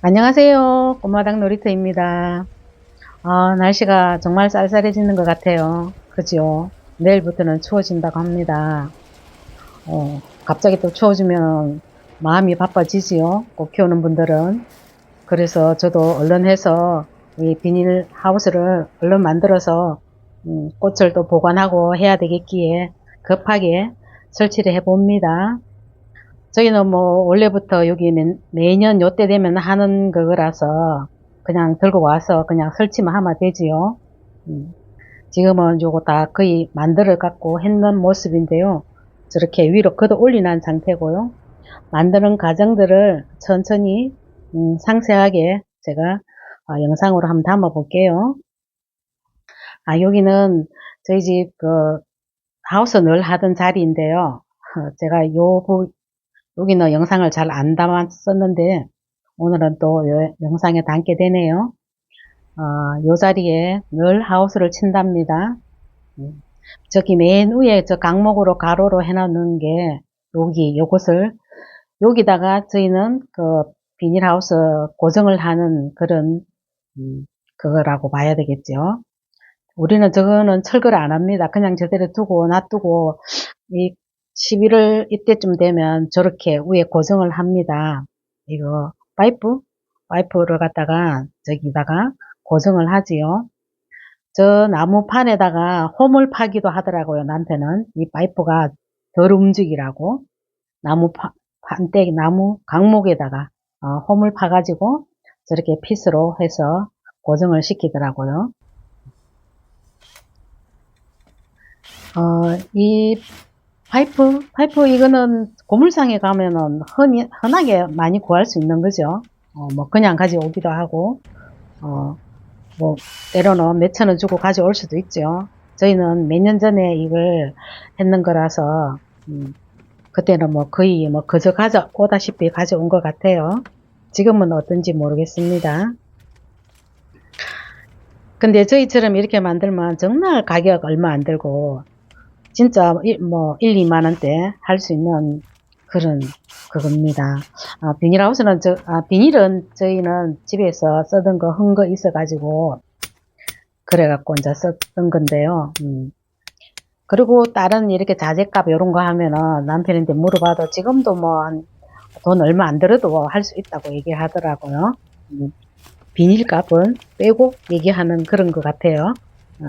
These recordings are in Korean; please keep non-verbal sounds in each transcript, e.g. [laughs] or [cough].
안녕하세요. 꼬마당 놀이터입니다. 아, 날씨가 정말 쌀쌀해지는 것 같아요. 그죠? 내일부터는 추워진다고 합니다. 어, 갑자기 또 추워지면 마음이 바빠지지요. 꽃 키우는 분들은. 그래서 저도 얼른 해서 이 비닐 하우스를 얼른 만들어서 음, 꽃을 또 보관하고 해야 되겠기에 급하게 설치를 해봅니다. 저희는 뭐 원래부터 여기 매, 매년 요때 되면 하는 거라서 그냥 들고 와서 그냥 설치만 하면 되지요. 음, 지금은 요거 다 거의 만들어 갖고 했는 모습인데요. 저렇게 위로 걷어 올리는 상태고요. 만드는 과정들을 천천히 음, 상세하게 제가 어, 영상으로 한번 담아 볼게요. 아 여기는 저희 집 그 하우스 늘 하던 자리인데요. 어, [laughs] 제가 요 부, 여기는 영상을 잘 안 담았었는데 오늘은 또 요 영상에 담게 되네요. 어, 요 자리에 늘 하우스를 친답니다. 음, 저기 맨 위에 저 강목으로 가로로 해놓는 게 여기 요것을 여기다가 저희는 그 비닐하우스 고정을 하는 그런 음, 그거라고 봐야 되겠죠. 우리는 저거는 철거를 안 합니다. 그냥 저대로 두고 놔두고 이 11월 이때쯤 되면 저렇게 위에 고정을 합니다. 이거 파이프? 파이프를 갖다가 저기다가 고정을 하지요. 저 나무판에다가 홈을 파기도 하더라고요. 남편은 이 파이프가 덜 움직이라고 나무 파, 판때기 나무 강목에다가 어, 홈을 파가지고 저렇게 핏으로 해서 고정을 시키더라고요. 어, 이 파이프, 파이프 이거는 고물상에 가면은 흔히, 흔하게 많이 구할 수 있는 거죠. 어, 뭐 그냥 가져오기도 하고, 어, 뭐 때로는 몇천 원 주고 가져올 수도 있죠. 저희는 몇 년 전에 이걸 했는 거라서, 음, 그때는 뭐 거의 뭐 그저 가져오다시피 가져온 것 같아요. 지금은 어떤지 모르겠습니다. 근데 저희처럼 이렇게 만들면 정말 가격 얼마 안 들고 진짜 일- 뭐 1, 2만 원대 할 수 있는 그런 그겁니다. 아, 비닐하우스는 저, 아, 비닐은 저희는 집에서 쓰던 거흔거 있어가지고 그래갖고 이제 썼던 건데요. 음. 그리고 다른 이렇게 자재값 이런 거 하면은 남편한테 물어봐도 지금도 뭐 돈 얼마 안 들어도 할 수 있다고 얘기하더라고요. 음. 비닐값은 빼고 얘기하는 그런 것 같아요. 어.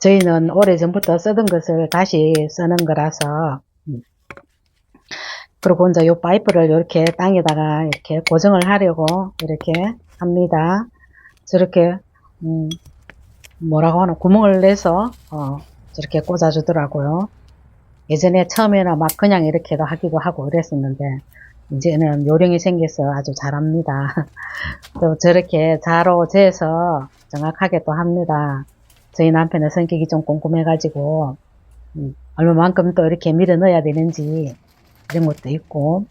저희는 오래 전부터 쓰던 것을 다시 쓰는 거라서 음. 그리고 이제 요 파이프를 이렇게 땅에다가 이렇게 고정을 하려고 이렇게 합니다. 저렇게 음, 뭐라고 하나 구멍을 내서 어, 저렇게 꽂아주더라고요. 예전에 처음에는 막 그냥 이렇게도 하기도 하고 그랬었는데 이제는 요령이 생겨서 아주 잘합니다. [laughs] 또 저렇게 자로 재서 정확하게 또 합니다. 저희 남편의 성격이 좀 꼼꼼해가지고 음, 얼마만큼 또 이렇게 밀어 넣어야 되는지 이런 것도 있고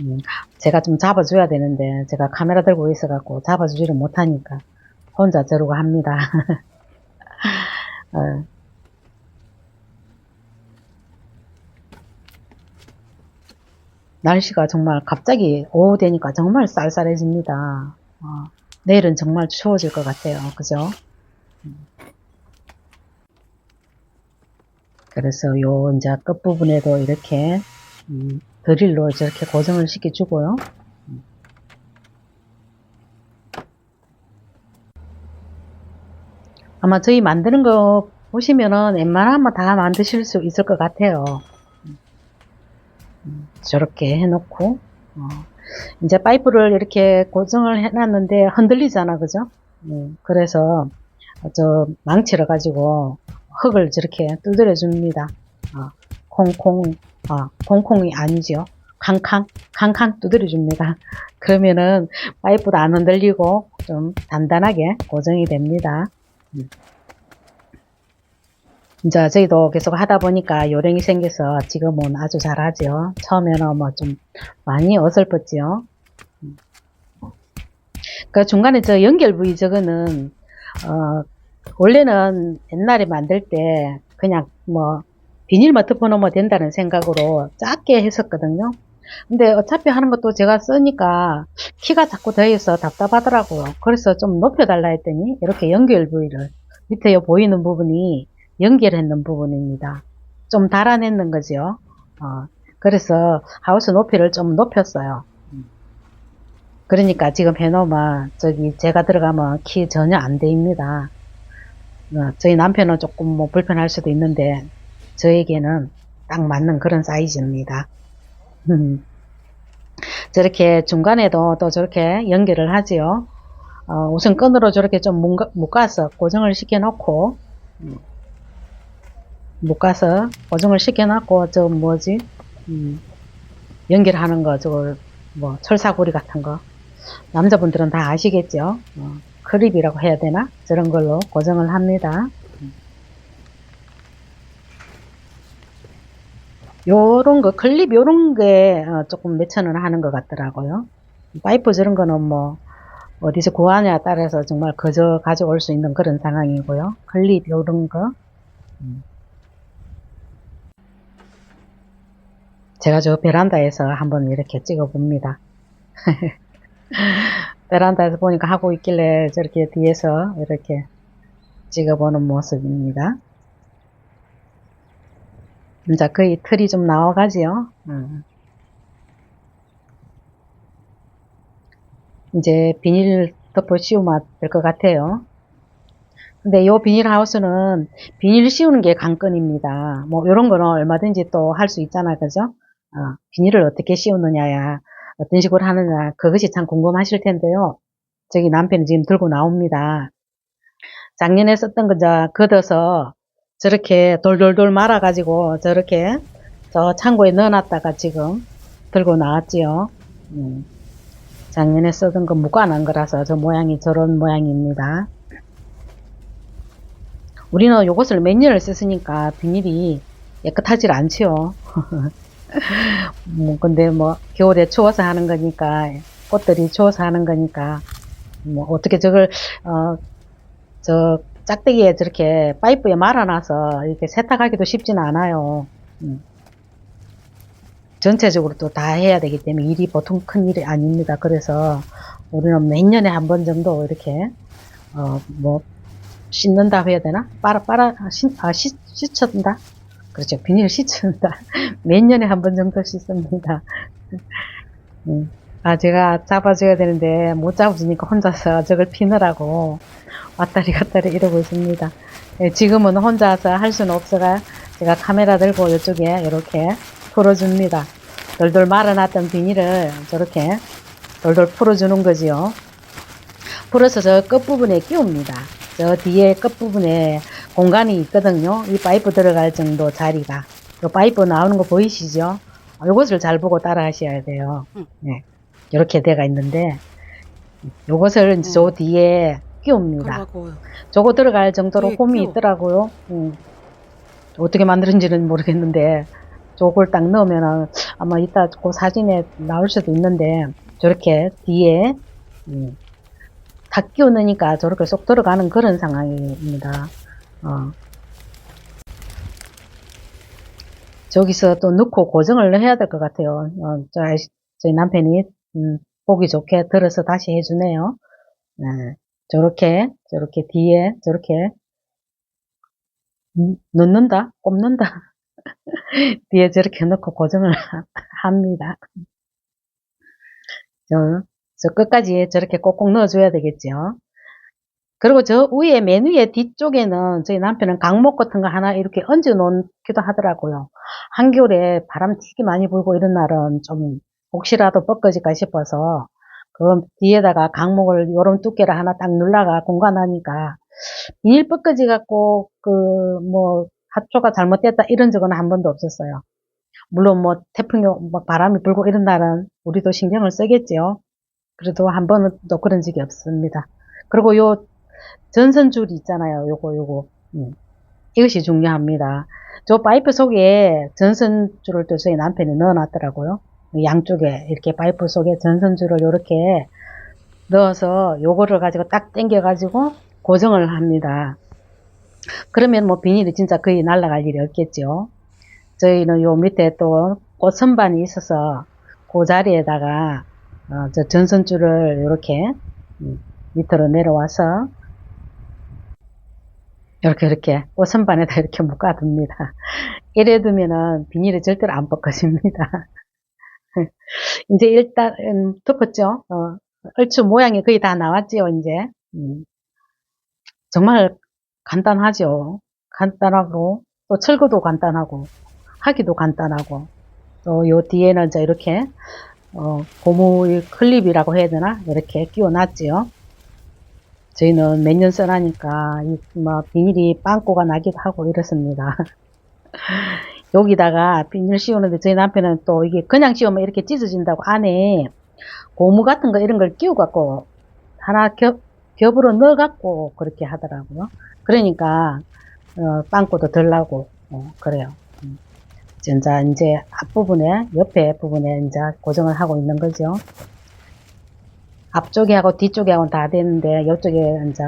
음, 제가 좀 잡아줘야 되는데 제가 카메라 들고 있어갖고 잡아주지를 못하니까 혼자 저러고 합니다. [laughs] 어, 날씨가 정말 갑자기 오후 되니까 정말 쌀쌀해집니다. 어, 내일은 정말 추워질 것 같아요. 그죠? 그래서 요 이제 끝부분에도 이렇게 음, 드릴로 저렇게 고정을 시켜주고요. 음. 아마 저희 만드는 거 보시면은 웬만하면 다 만드실 수 있을 것 같아요. 음, 저렇게 해놓고 어, 이제 파이프를 이렇게 고정을 해놨는데 흔들리잖아 그죠 음, 그래서 저 망치를 가지고 흙을 저렇게 두드려 줍니다 어, 콩콩 어, 콩콩이 아니죠 캉캉 캉캉 두드려 줍니다 [laughs] 그러면은 파이프도 안 흔들리고 좀 단단하게 고정이 됩니다 음. 이제 저희도 계속 하다 보니까 요령이 생겨서 지금은 아주 잘하죠. 처음에는 뭐 좀 많이 어설펐지요. 음. 그 중간에 저 연결 부위 저거는 어 원래는 옛날에 만들 때 그냥 뭐 비닐만 덮어놓으면 된다는 생각으로 작게 했었거든요. 근데 어차피 하는 것도 제가 쓰니까 키가 자꾸 더해서 답답하더라고요. 그래서 좀 높여달라 했더니 이렇게 연결 부위를 밑에 요 보이는 부분이 연결했는 부분입니다. 좀 달아냈는 거죠. 어, 그래서 하우스 높이를 좀 높였어요. 그러니까 지금 해놓으면 저기 제가 들어가면 키 전혀 안 돼입니다. 어, 저희 남편은 조금 뭐 불편할 수도 있는데 저에게는 딱 맞는 그런 사이즈입니다. 음. [laughs] 저렇게 중간에도 또 저렇게 연결을 하지요. 어, 우선 끈으로 저렇게 좀 묶어- 묶어서 고정을 시켜 놓고 음, 묶어서 고정을 시켜 놓고 저 뭐지 음, 연결하는 거 저걸 뭐 철사고리 같은 거 남자분들은 다 아시겠죠 어, 크립이라고 해야 되나 저런 걸로 고정을 합니다 요런 거 클립 요런 게 어, 조금 몇천 원 하는 것 같더라고요 파이프 저런 거는 뭐 어디서 구하냐에 따라서 정말 거저 가져올 수 있는 그런 상황이고요 클립 요런 거 음. 제가 저 베란다에서 한번 이렇게 찍어 봅니다. [laughs] 베란다에서 보니까 하고 있길래 저렇게 뒤에서 이렇게 찍어보는 모습입니다. 이제 거의 틀이 좀 나와가지요. 음. 이제 비닐 덮어 씌우면 될 것 같아요. 근데 요 비닐 하우스는 비닐 씌우는 게 관건입니다. 뭐 요런 거는 얼마든지 또 할 수 있잖아 그죠? 어, 비닐을 어떻게 씌우느냐야 어떤 식으로 하느냐 그것이 참 궁금하실 텐데요. 저기 남편이 지금 들고 나옵니다. 작년에 썼던 거저 걷어서 저렇게 돌돌돌 말아가지고 저렇게 저 창고에 넣어놨다가 지금 들고 나왔지요. 음. 작년에 쓰던 거 무관한 거라서 저 모양이 저런 모양입니다. 우리는 요것을 몇 년을 썼으니까 비닐이 깨끗하질 않지요. [laughs] 뭐 근데 뭐 겨울에 추워서 하는 거니까 꽃들이 추워서 하는 거니까 뭐 어떻게 저걸 어 저 짝대기에 저렇게 파이프에 말아놔서 이렇게 세탁하기도 쉽지는 않아요. 음. 전체적으로 또 다 해야 되기 때문에 일이 보통 큰 일이 아닙니다. 그래서 우리는 몇 년에 한 번 정도 이렇게 어 뭐 씻는다 해야 되나? 빨아 빨아 씻, 아, 씻, 씻는다. 그렇죠. 비닐 씻는다. [laughs] 몇 년에 한 번 정도 씻습니다. 음. [laughs] 아, 제가 잡아줘야 되는데 못 잡아주니까 혼자서 저걸 피느라고 왔다리 갔다리 이러고 있습니다. 예, 지금은 혼자서 할 수는 없어가 제가 카메라 들고 이쪽에 이렇게 풀어줍니다. 돌돌 말아놨던 비닐을 저렇게 돌돌 풀어주는 거지요. 풀어서 저 끝부분에 끼웁니다. 저 뒤에 끝부분에 공간이 있거든요. 이 파이프 들어갈 정도 자리가. 이 파이프 나오는 거 보이시죠? 이것을 잘 보고 따라 하셔야 돼요. 응. 네. 이렇게 돼가 있는데, 요것을 이제 저 뒤에 끼웁니다. 저거 들어갈 정도로 홈이 끼워. 있더라고요. 음. 어떻게 만드는지는 모르겠는데, 저걸 딱 넣으면은 아마 이따 그 사진에 나올 수도 있는데, 저렇게 뒤에, 음, 탁 끼워 넣으니까 저렇게 쏙 들어가는 그런 상황입니다. 어. 저기서 또 넣고 고정을 해야 될 것 같아요. 어, 저, 아이씨- 저희 남편이, 음, 보기 좋게 들어서 다시 해주네요. 네. 저렇게, 저렇게 뒤에, 저렇게, 음, 넣는다? 꼽는다? [laughs] 뒤에 저렇게 넣고 고정을 [laughs] 합니다. 저, 저 끝까지 저렇게 꼭꼭 넣어줘야 되겠죠. 그리고 저 위에, 맨 위에 뒤쪽에는 저희 남편은 강목 같은 거 하나 이렇게 얹어 놓기도 하더라고요. 한겨울에 바람 되게 많이 불고 이런 날은 좀 혹시라도 뻗어질까 싶어서 그 뒤에다가 강목을 요런 두께를 하나 딱 눌러가 공간하니까 비닐 뻗어지 갖고 그뭐 합초가 잘못됐다 이런 적은 한 번도 없었어요. 물론 뭐 태풍이 뭐 바람이 불고 이런 날은 우리도 신경을 쓰겠죠. 그래도 한또 그런 적이 없습니다. 그리고 요 전선줄 있잖아요. 요거 요거 음. 이것이 중요합니다. 저 파이프 속에 전선줄을 또 저희 남편이 넣어놨더라고요. 양쪽에 이렇게 파이프 속에 전선줄을 이렇게 넣어서 요거를 가지고 딱 당겨 가지고 고정을 합니다. 그러면 뭐 비닐이 진짜 거의 날아갈 일이 없겠죠. 저희는 요 밑에 또 꽃선반이 있어서 그 자리에다가 어, 저 전선줄을 이렇게 음, 밑으로 내려와서 이렇게 이렇게 꽃선반에다 이렇게 묶어둡니다. 이래 두면은 비닐이 절대로 안 벗겨집니다. [laughs] 이제 일단 음, 덮었죠. 어, 얼추 모양이 거의 다 나왔지요. 이제 음. 정말 간단하죠. 간단하고 또 철거도 간단하고 하기도 간단하고 또 요 뒤에는 이제 이렇게 어, 고무 클립이라고 해야 되나 이렇게 끼워 놨지요. 저희는 몇 년 써라니까 뭐 비닐이 빵꾸가 나기도 하고 이렇습니다. [laughs] 여기다가 비닐 씌우는데 저희 남편은 또 이게 그냥 씌우면 이렇게 찢어진다고 안에 고무 같은 거 이런 걸 끼워 갖고 하나 겹, 겹으로 넣어 갖고 그렇게 하더라고요. 그러니까 어, 빵꾸도 덜 나고 어, 그래요. 음. 이제 앞부분에 옆에 부분에 이제 고정을 하고 있는 거죠. 앞쪽에 하고 뒤쪽에 하고는 다 되는데 이쪽에 이제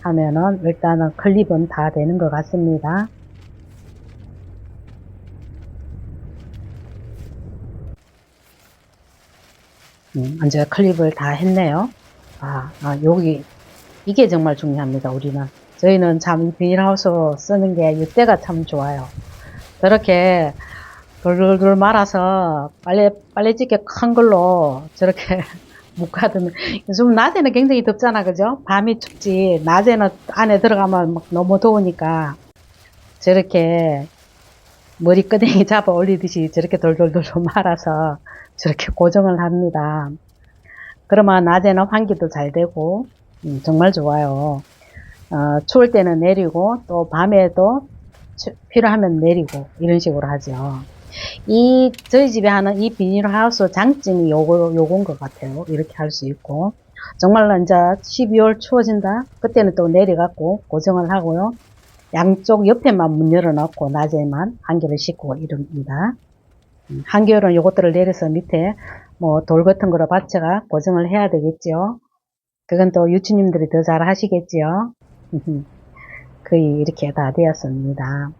하면은 일단은 클립은 다 되는 것 같습니다. 음, 이제 클립을 다 했네요. 아, 아, 여기, 이게 정말 중요합니다, 우리는. 저희는 참 비닐하우스 쓰는 게 이때가 참 좋아요. 저렇게 돌돌돌 말아서 빨래, 빨래집게 큰 걸로 저렇게 [laughs] 묶어두면, 요즘 낮에는 굉장히 덥잖아, 그죠? 밤이 춥지. 낮에는 안에 들어가면 막 너무 더우니까 저렇게 머리끄댕이 [laughs] 잡아 올리듯이 저렇게 돌돌돌 말아서 저렇게 고정을 합니다. 그러면 낮에는 환기도 잘 되고 음, 정말 좋아요. 어, 추울 때는 내리고 또 밤에도 추- 필요하면 내리고 이런 식으로 하죠. 이 저희 집에 하는 이 비닐하우스 장점이 요거 요건 것 같아요. 이렇게 할 수 있고 정말 이제 12월 추워진다. 그때는 또 내려갖고 고정을 하고요. 양쪽 옆에만 문 열어놓고 낮에만 한겨를 씻고 이럽니다. 음, 한겨울은 요것들을 내려서 밑에 뭐 돌 같은 거로 받쳐가 고정을 해야 되겠죠. 그건 또 유치님들이 더 잘 하시겠지요. [laughs] 거의 이렇게 다 되었습니다.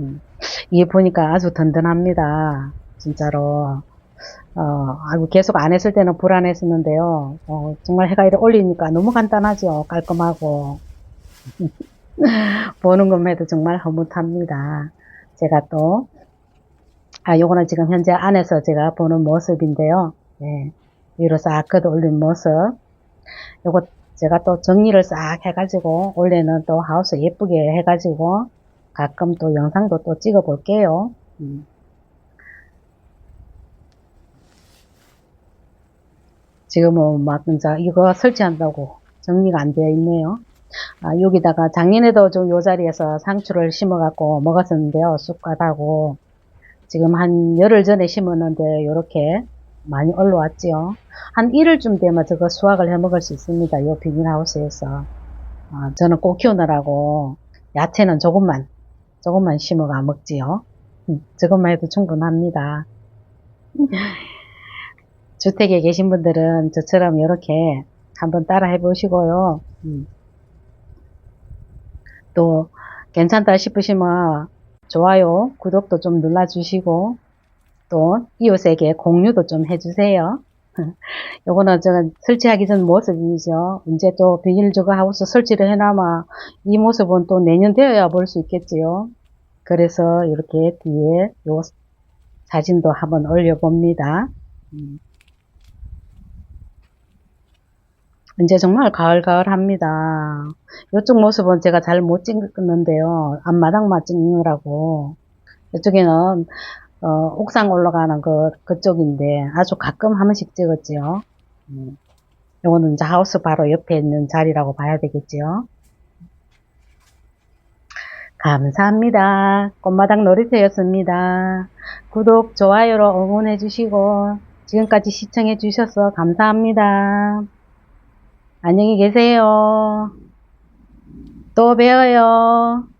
음, 이게 보니까 아주 든든합니다. 진짜로. 어, 아이고, 계속 안 했을 때는 불안했었는데요. 어, 정말 해가 이렇게 올리니까 너무 간단하죠. 깔끔하고. [laughs] 보는 것만 해도 정말 흐뭇합니다. 제가 또, 아, 요거는 지금 현재 안에서 제가 보는 모습인데요. 네. 위로 싹 걷어 올린 모습. 요거 제가 또 정리를 싹 해가지고, 원래는 또 하우스 예쁘게 해가지고, 가끔 또 영상도 또 찍어 볼게요. 음. 지금은 막, 이제 이거 설치한다고 정리가 안 되어 있네요. 아, 여기다가 작년에도 좀 요 자리에서 상추를 심어갖고 먹었었는데요. 쑥갓하고. 지금 한 열흘 전에 심었는데, 요렇게 많이 올라왔지요. 한 일흘쯤 되면 저거 수확을 해 먹을 수 있습니다. 요 비닐하우스에서. 아, 저는 꼭 키우느라고 야채는 조금만, 조금만 심어가 먹지요. 음, 저것만 해도 충분합니다. [laughs] 주택에 계신 분들은 저처럼 이렇게 한번 따라 해보시고요. 음. 또 괜찮다 싶으시면 좋아요, 구독도 좀 눌러주시고 또 이웃에게 공유도 좀 해주세요. [laughs] 요거는 제가 설치하기 전 모습이죠. 이제 또 비닐 저거 하우스 설치를 해놔마 이 모습은 또 내년 되어야 볼 수 있겠지요. 그래서 이렇게 뒤에 요 사진도 한번 올려봅니다. 음. 이제 정말 가을가을 합니다. 이쪽 모습은 제가 잘 못 찍었는데요. 앞마당만 찍느라고. 이쪽에는 어, 옥상 올라가는 그, 그쪽인데 아주 가끔 한 번씩 찍었지요. 음. 요거는 이제 하우스 바로 옆에 있는 자리라고 봐야 되겠지요. 감사합니다. 꽃마당 놀이터였습니다. 구독, 좋아요로 응원해 주시고 지금까지 시청해 주셔서 감사합니다. 안녕히 계세요. 또 봬요.